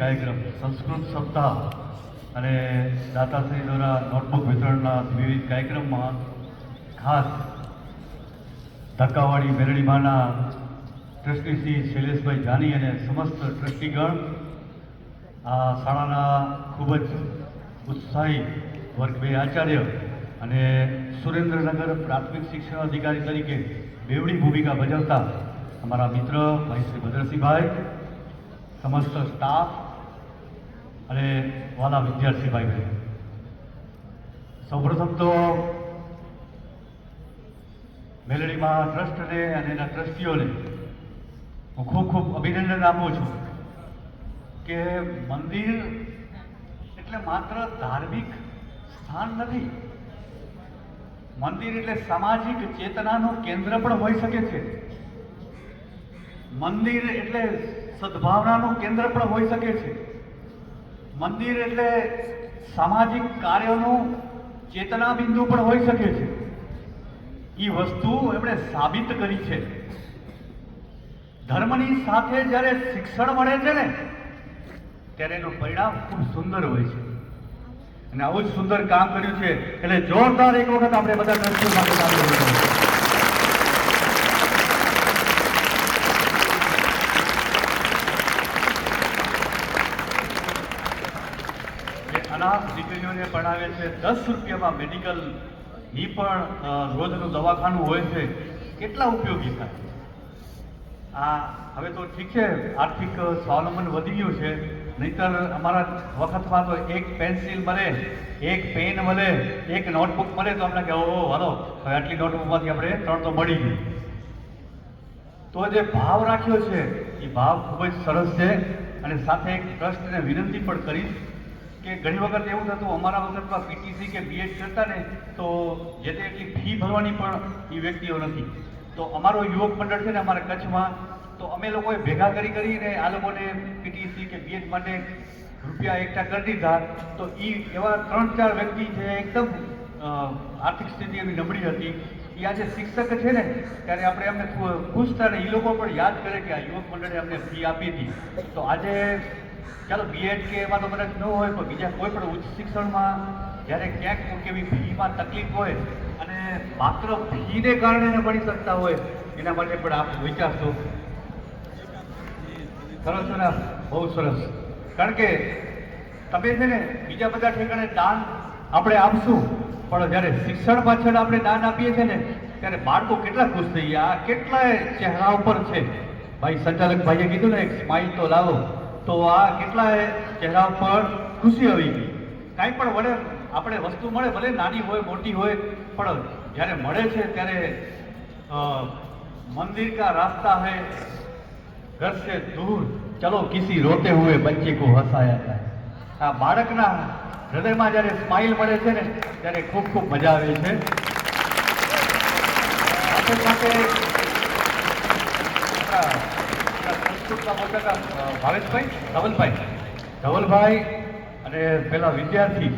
કાર્યક્રમ, સંસ્કૃત સપ્તાહ અને દાતાશ્રી દ્વારા નોટબુક વિતરણના વિવિધ કાર્યક્રમમાં ખાસ ધક્કાવાળી મેરણીમાંના ટ્રસ્ટી શ્રી શૈલેષભાઈ જાની અને સમસ્ત ટ્રસ્ટીગણ આ શાળાના ખૂબ જ ઉત્સાહી વર્ગભાઈ આચાર્ય અને સુરેન્દ્રનગર પ્રાથમિક શિક્ષણ અધિકારી તરીકે બેવડી ભૂમિકા ભજવતા અમારા મિત્ર ભાઈ શ્રી ભદ્રસિંહભાઈ, સમસ્ત સ્ટાફ અને વાલા વિદ્યાર્થી ભાઈ બહેન. સૌપ્રથમ તો મેલડીમાં ટ્રસ્ટને અને એના ટ્રસ્ટીઓને હું ખૂબ ખૂબ અભિનંદન આપું છું કે મંદિર એટલે માત્ર ધાર્મિક સ્થાન નથી. મંદિર એટલે સામાજિક ચેતનાનું કેન્દ્ર પણ હોઈ શકે છે. મંદિર એટલે સદભાવનાનું કેન્દ્ર પણ હોઈ શકે છે. મંદિર એટલે સામાજિક કાર્યોનું ચેતના બિંદુ પણ હોઈ શકે છે. એ વસ્તુ એમણે સાબિત કરી છે. ધર્મની સાથે જ્યારે શિક્ષણ મળે છે ને, ત્યારે એનું પરિણામ ખૂબ સુંદર હોય છે. અને આવું જ સુંદર કામ કર્યું છે. એટલે જોરદાર એક વખત આપણે બધા ટ્રસ્ટીઓ માટે દીકરીઓને ભણાવે છે. દસ રૂપિયામાં મેડિકલ એ પણ રોજનું દવાખાનું હોય છે. કેટલા ઉપયોગી થાય? આ હવે તો ઠીક છે, આર્થિક સ્વાવલંબન વધી ગયું છે. નહીતર અમારા વખતમાં તો એક પેન્સિલ મળે, એક પેન મળે, એક નોટબુક મળે તો આપણે કે, ઓહો, હલો, હવે આટલી નોટબુકમાંથી આપણે ત્રણ તો મળી ગઈ. તો જે ભાવ રાખ્યો છે, એ ભાવ ખૂબ જ સરસ છે. અને સાથે એક ટ્રસ્ટને વિનંતી પણ કરીશ કે ઘણી વખત એવું થતું, અમારા વખતમાં પીટીસી કે બીએડ કરતા ને, તો જે તે એટલી ફી ભરવાની પણ એ વ્યક્તિઓ નથી. તો અમારો યુવક મંડળ છે ને અમારા કચ્છમાં, તો અમે લોકોએ ભેગા કરી કરીને આ લોકોને પીટીસી કે બીએડ માટે રૂપિયા એકઠા કરી દીધા. તો એ એવા ત્રણ ચાર વ્યક્તિ છે, એકદમ આર્થિક સ્થિતિ એવી નબળી હતી. એ આજે શિક્ષક છે ને, ત્યારે આપણે એમને ખુશ થાય એ લોકો પણ યાદ કરે કે આ યુવક મંડળે અમને ફી આપી હતી. તો આજે ચાલો બીએડ કે એમાં તો કદાચ ન હોય, પણ બીજા કોઈ પણ ઉચ્ચ શિક્ષણમાં જ્યારે ક્યાંક એવી ફીમાં તકલીફ હોય અને માત્ર ફીને કારણે ન ભણી શકતા હોય, એના માટે પણ આપ વિચારશો. સરસ સરસ બહુ સરસ. કારણ કે તમે છે ને બીજા બધા ઠેકાણે દાન આપણે આપશું, પણ જ્યારે શિક્ષણ પાછળ આપણે દાન આપીએ છીએ ને, ત્યારે બાળકો કેટલા ખુશ થઈ ગયા? કેટલાય ચહેરા ઉપર છે. ભાઈ સંચાલક ભાઈએ કીધું ને, એક સ્માઇલ તો લાવો. તો આ કેટલાય ચહેરા પર ખુશી આવી ગઈ. કાંઈ પણ વડે આપણે વસ્તુ મળે, ભલે નાની હોય, મોટી હોય, પણ જ્યારે મળે છે ત્યારે મંદિર કા રાસ્તા હે, ઘર સે દૂર. ચલો, કિસી રોતે હુએ બચ્ચે કો હસાયા હતા આ બાળકના હૃદયમાં જ્યારે સ્માઇલ મળે છે ને, ત્યારે ખૂબ ખૂબ મજા આવે છે. સાથે સાથે ભાવેશભાઈ? ધવલભાઈ. ધવલભાઈ અને પેલા વિદ્યાર્થી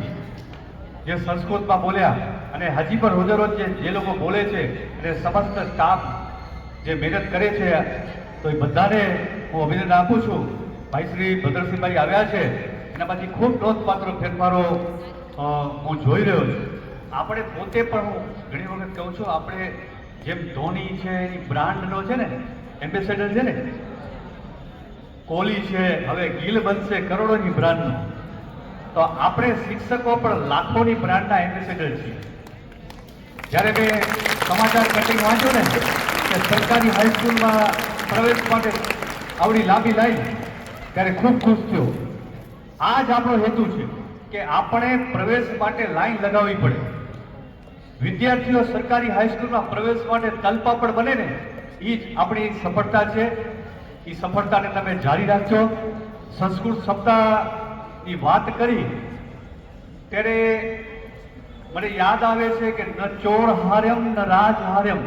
જે સંસ્કૃતમાં બોલ્યા અને હજી પણ રોજેરોજ જે જે લોકો બોલે છે અને સમસ્ત સ્ટાફ જે મહેનત કરે છે, તો એ બધાને હું અભિનંદન આપું છું. ભાઈ શ્રી ભદ્રસિંહભાઈ આવ્યા છે. એના પછી ખૂબ નોંધપાત્ર ફેરફારો હું જોઈ રહ્યો છું. આપણે પોતે પણ હું ઘણી વખત કહું છું, આપણે જેમ ધોની છે એ બ્રાન્ડનો છે ને, એમ્બેસેડર છે ને કોહલી છે, હવે ગિલ બનશે કરોડોની બ્રાન્ડનો. તો આપણે શિક્ષકો પણ લાખોની બ્રાન્ડના એમ્બેસેડર છીએ. જ્યારે મેં સમાચાર કટિંગ વાંચ્યો ને, કે સરકારી હાઈસ્કૂલમાં પ્રવેશ માટે આવડી લાંબી લાઈન, ત્યારે ખૂબ ખુશ થયો. આ જ આપણો હેતુ છે કે આપણે પ્રવેશ માટે લાઈન લગાવવી પડે. વિદ્યાર્થીઓ સરકારી હાઈસ્કૂલમાં પ્રવેશ માટે તલપાપડ બને ને એ જ આપણી સફળતા છે. એ સફળતાને તમે જારી રાખજો. સંસ્કૃત સપ્તાહની વાત કરી, ત્યારે મને યાદ આવે છે કે ન ચોર હાર્યમ ન રાજ હાર્યમ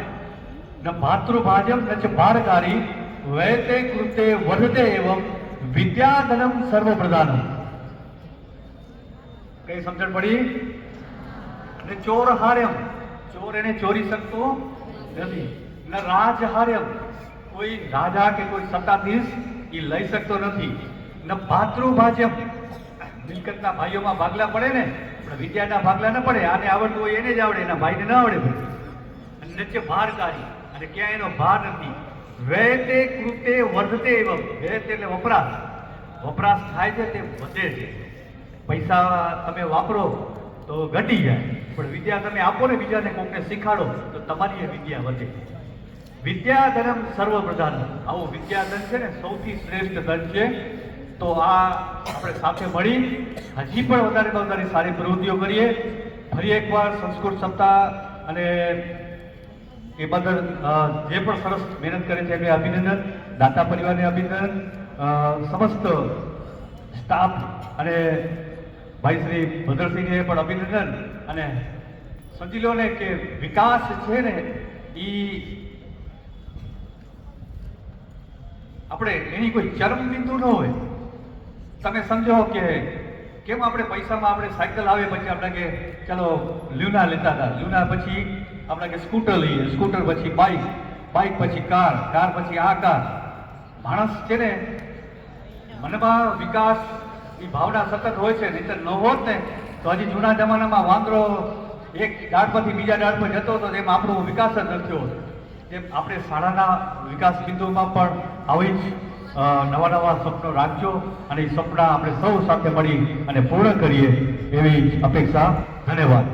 ન માતૃભાજમ ન ચ ભારકારી વૈતે કૃતે વધતે એવમ, વિદ્યાધનમ સર્વપ્રધાનમ. કઈ સમજણ પડી? ને ચોર હાર્યમ ચોર એને ચોરી શકતો નથી. ન રાજ હાર્યમ કોઈ રાજા કે કોઈ સત્તાધીશ એ લઈ શકતો નથી. ને ભાતૃભા જેમ મિલકતના ભાઈઓમાં ભાગલા પડે ને, પણ વિદ્યાના ભાગલા ન પડે. આને આવડતું હોય એને જ આવડે, એના ભાઈને ન આવડે અને નીચે ભાર કાઢી અને ક્યાં એનો ભાર નથી. વહેતે કૃતે વર્ધતે એવમ. વેત એટલે વપરાશ. વપરાશ થાય છે તે વધે છે. પૈસા તમે વાપરો તો ઘટી જાય. પણ વિદ્યા તમે આપો ને બીજાને કોકને શીખાડો તો તમારી એ વિદ્યા વધે. વિદ્યાધનમ સર્વપ્રધાન. આવું વિદ્યાધન છે ને સૌથી શ્રેષ્ઠ ધન છે. તો આ આપણે સાથે મળી હજી પણ વધારે વધારે સારી પ્રવૃત્તિઓ કરીએ. ફરી એકવાર સંસ્કૃત સપ્તાહ અને એ બદલ જે પણ સરસ મહેનત કરે છે એમને અભિનંદન, દાતા પરિવારને અભિનંદન સમસ્ત સ્ટાફ અને ભાઈ શ્રી ભદ્રસિંહને પણ અભિનંદન. અને સમજી લો ને કે વિકાસ છે ને એ આપણે એની કોઈ ચરમ બિંદુ ન હોય. તમે સમજો કે કેમ આપણે પૈસામાં આપણે સાયકલ આવે પછી આપણે કે ચલો લ્યુના લેતા હતા. લ્યુના પછી આપણે કે સ્કૂટર લઈએ. સ્કૂટર પછી બાઇક બાઇક પછી કાર. કાર પછી આ કાર. માણસ છે ને મનમાં વિકાસની ભાવના સતત હોય છે. નહીતર ન હોત ને તો હજી જૂના જમાનામાં વાંદરો એક ડાળ પરથી બીજા ડાળ પર જતો હતો તેમ આપણો વિકાસ જ નથી થયો તેમ આપણે શાળાના વિકાસ બિંદુમાં પણ આવી જ નવા નવા સ્વપ્નો રાખજો અને એ સપના આપણે સૌ સાથે મળી અને પૂર્ણ કરીએ એવી અપેક્ષા. ધન્યવાદ.